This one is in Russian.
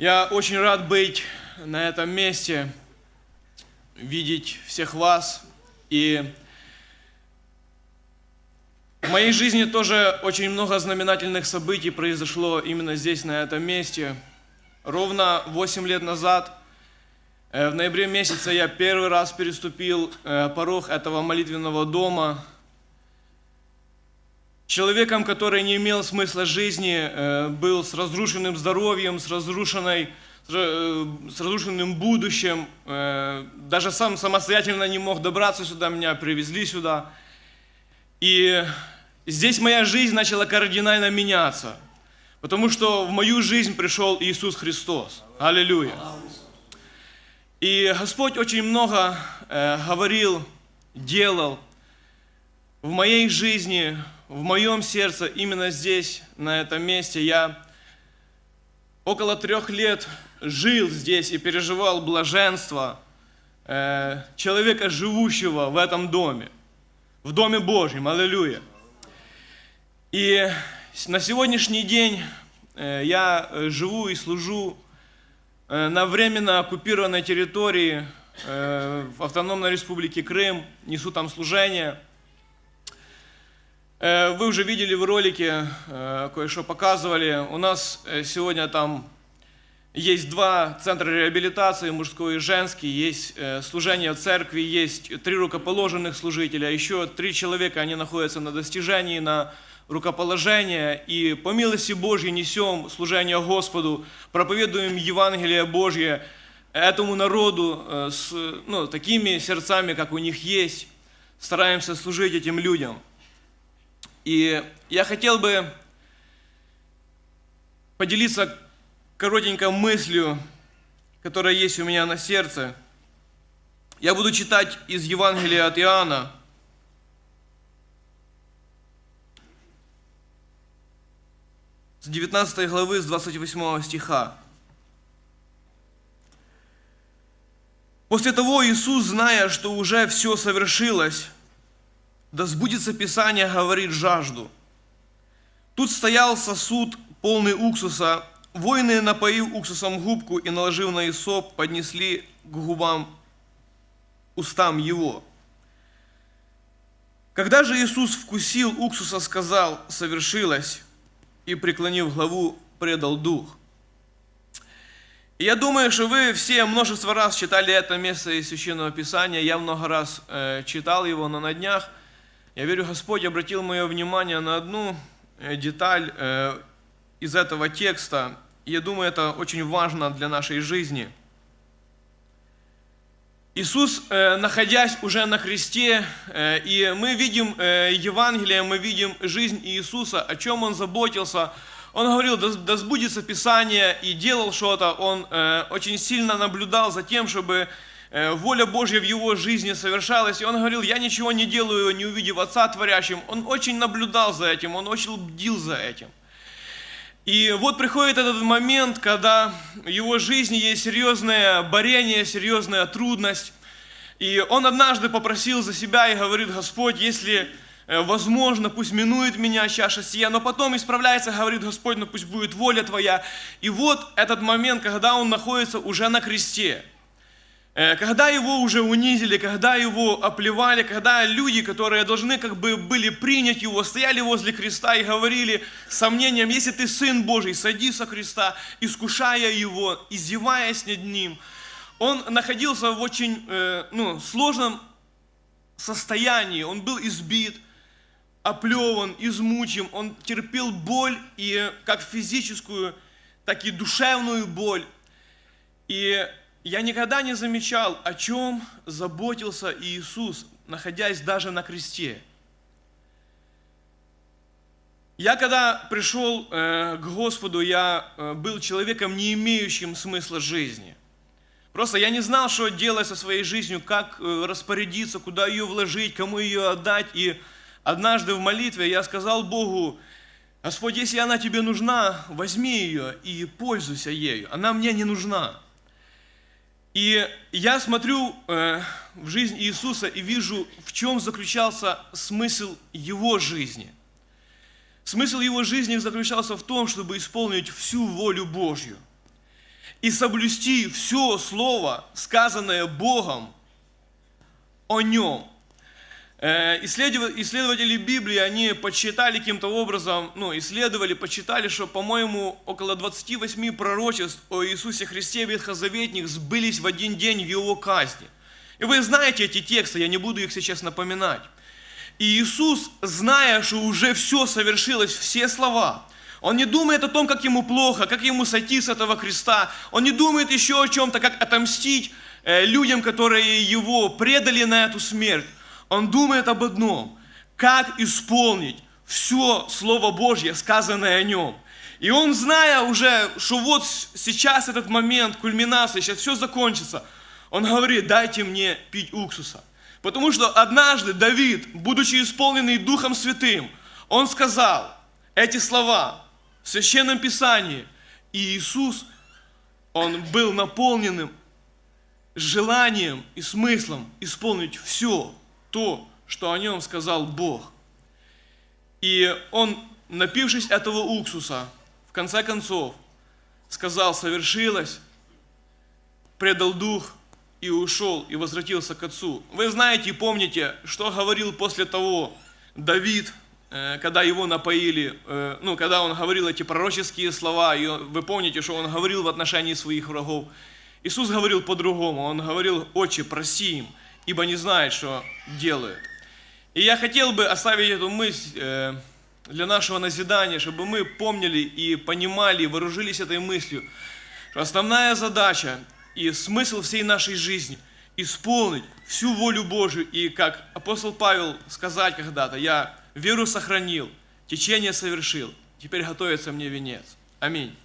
Я очень рад быть на этом месте, видеть всех вас. И в моей жизни тоже очень много знаменательных событий произошло именно здесь, на этом месте. Ровно 8 лет назад, э, в ноябре месяце, я первый раз переступил э, порог этого молитвенного дома. Человеком, который не имел смысла жизни, э, был с разрушенным здоровьем, с разрушенной с разрушенным будущим, даже сам самостоятельно не мог добраться сюда, меня привезли сюда. И здесь моя жизнь начала кардинально меняться, потому что в мою жизнь пришел Иисус Христос. Аллилуйя. И Господь очень много э, говорил, делал в моей жизни, в моем сердце, именно здесь, на этом месте. Я около трех лет жил здесь и переживал блаженство э, человека, живущего в этом доме, в Доме Божьем, аллилуйя. И на сегодняшний день э, я э, живу и служу э, на временно оккупированной территории э, в автономной республике Крым, несу там служение. Э, вы уже видели в ролике, э, кое-что показывали. У нас э, сегодня там есть два центра реабилитации, мужской и женский, есть служение в церкви, есть три рукоположенных служителя, еще три человека, они находятся на достижении, на рукоположение, и по милости Божьей несем служение Господу, проповедуем Евангелие Божье этому народу с ну, такими сердцами, как у них есть, стараемся служить этим людям. И я хотел бы поделиться коротенькой мыслью, которая есть у меня на сердце. Я буду читать из Евангелия от Иоанна, с 19 главы, с 28 стиха. После того Иисус, зная, что уже все совершилось, да сбудется Писание, говорит жажду. Тут стоял сосуд, полный уксуса, Воины, напоив уксусом губку и наложив на Исоп, поднесли к губам устам его. Когда же Иисус вкусил уксуса, сказал, совершилось, и, преклонив главу, предал дух. Я думаю, что вы все множество раз читали это место из Священного Писания. Я много раз э, читал его, но на днях, я верю, Господь обратил мое внимание на одну э, деталь э, из этого текста. Я думаю, это очень важно для нашей жизни. Иисус, э, находясь уже на кресте, и мы видим Евангелие, мы видим жизнь Иисуса, о чем Он заботился. Он говорил, да сбудется Писание, и делал что-то. Он очень сильно наблюдал за тем, чтобы воля Божья в его жизни совершалась. И он говорил, я ничего не делаю, не увидев Отца творящим. Он очень наблюдал за этим, он очень бдил за этим. И вот приходит этот момент, когда в его жизни есть серьезное борение, серьезная трудность. И он однажды попросил за себя и говорит, Господь, если э, возможно, пусть минует меня чаша сия, но потом исправляется, говорит Господь, но пусть будет воля Твоя. И вот этот момент, когда он находится уже на кресте – Э, когда его уже унизили, когда его оплевали, когда люди, которые должны как бы были принять его, стояли возле креста и говорили с сомнением, если ты Сын Божий, садись со креста, искушая его, издеваясь над ним. Он находился в очень э, ну, сложном состоянии, он был избит, оплеван, измучен, он терпел боль, и как физическую, так и душевную боль. И я никогда не замечал, о чем заботился Иисус, находясь даже на кресте. Я когда пришел э, к Господу, я э, был человеком, не имеющим смысла жизни. Просто я не знал, что делать со своей жизнью, как э, распорядиться, куда ее вложить, кому ее отдать. И однажды в молитве я сказал Богу, Господь, если она тебе нужна, возьми ее и пользуйся ею. Она мне не нужна. И я смотрю э, в жизнь Иисуса и вижу, в чем заключался смысл Его жизни. Смысл Его жизни заключался в том, чтобы исполнить всю волю Божью. и соблюсти все слово, сказанное Богом о нем. Э, исследов- Исследователи Библии, они подсчитали каким-то образом, ну, исследовали, почитали, что, по-моему, около 28 пророчеств о Иисусе Христе ветхозаветних сбылись в один день в его казни. И вы знаете эти тексты, я не буду их сейчас напоминать. И Иисус, зная, что уже все совершилось, все слова, он не думает о том, как ему плохо, как ему сойти с этого креста. Он не думает еще о чем-то, как отомстить э, людям, которые его предали на эту смерть. Он думает об одном, как исполнить все Слово Божье, сказанное о нем. И он, зная уже, что вот сейчас этот момент, кульминация, сейчас все закончится, он говорит, дайте мне пить уксуса. Потому что однажды Давид, будучи исполненный Духом Святым, он сказал эти слова в Священном Писании. И Иисус, он был наполненным желанием и смыслом исполнить все то, что о нем сказал Бог. И он, напившись этого уксуса, в конце концов, сказал, совершилось, предал дух и ушел, и возвратился к отцу. Вы знаете и помните, что говорил после того Давид, э, когда его напоили, э, ну, когда он говорил эти пророческие слова, и вы помните, что он говорил в отношении своих врагов. Иисус говорил по-другому, он говорил, «Отче, проси им, ибо не знают, что делают». И я хотел бы оставить эту мысль э, для нашего назидания, чтобы мы помнили и понимали, и вооружились этой мыслью, что основная задача и смысл всей нашей жизни – исполнить всю волю Божию. И как апостол Павел сказать когда-то, я веру сохранил, течение совершил, теперь готовится мне венец. Аминь.